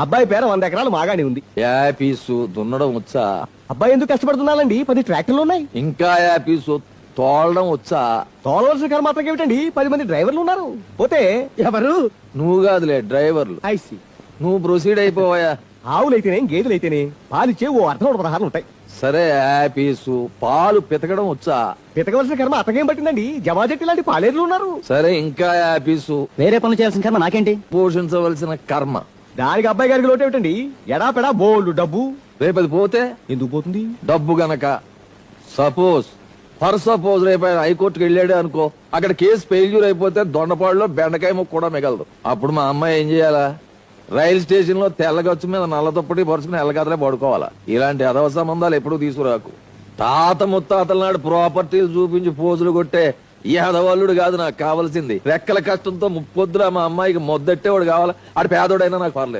అబ్బాయి పేర వంద ఎకరాలు మాగాని ఉంది. యాపీసు దున్నడం వచ్చా. అబ్బాయి ఎందుకు కష్టపడుతున్నానండి? పది ట్రాక్టర్లు ఉన్నాయి. ఇంకా యాపీసు తోలడం వచ్చా. తోలవలసిన కర్మ మాత్రం ఏమిటండి? పది మంది డ్రైవర్లు ఉన్నారు. పోతే ఎవరు? నువ్వు కాదులే డ్రైవర్లు. ఐసి నువ్వు ప్రొసీడ్ అయిపోవాయా? ఆవులైతేనే గేదెలైతేనే పాలిచ్చే ఓ అర్థం పదహారులు ఉంటాయి. సరే యాపీసు పాలు పితకడం వచ్చా. పితకవలసిన కర్మ అతకేం పట్టిందండి? జమాజట్టి లాంటి పాలేర్లు ఉన్నారు. సరే ఇంకా యాపీసు వేరే పనులు చేయాల్సిన కర్మ నాకేంటి? పోషించవలసిన కర్మ. దానికి అబ్బాయి గారికి లోటు ఏమిటండి? ఎడా పెడా బోల్డ్ డబ్బు. రేపది పోతే ఎందుకు పోతుంది? డబ్బు గనక. సపోజ్ ఫర్ సపోజ్ రేపు ఆయన హైకోర్టుకి వెళ్ళాడు అనుకో అక్కడ కేసు ఫెయిల్యూర్ అయిపోతే దొండపాడులో బెండకాయ ముక్క కూడా మిగలదు. అప్పుడు మా అమ్మాయి ఏం చేయాలా? రైలు స్టేషన్లో తెల్లగచ్చు మీద నల్ల దుప్పటి పరుచుకుని ఎల్లగదలే పడుకోవాలా? ఇలాంటి అదవ సంబంధాలు ఎప్పుడు తీసుకురాకు. తాత ముత్తాతల నాడు ప్రాపర్టీలు చూపించి పోజులు కొట్టే యాదవాళ్ళుడు కాదు నాకు కావాల్సింది. రెక్కల కష్టంతో ముప్పొద్దురా మా అమ్మాయికి మొద్దట్టేవాడు కావాలా? ఆడు పేదోడైనా నాకు పర్లేదు.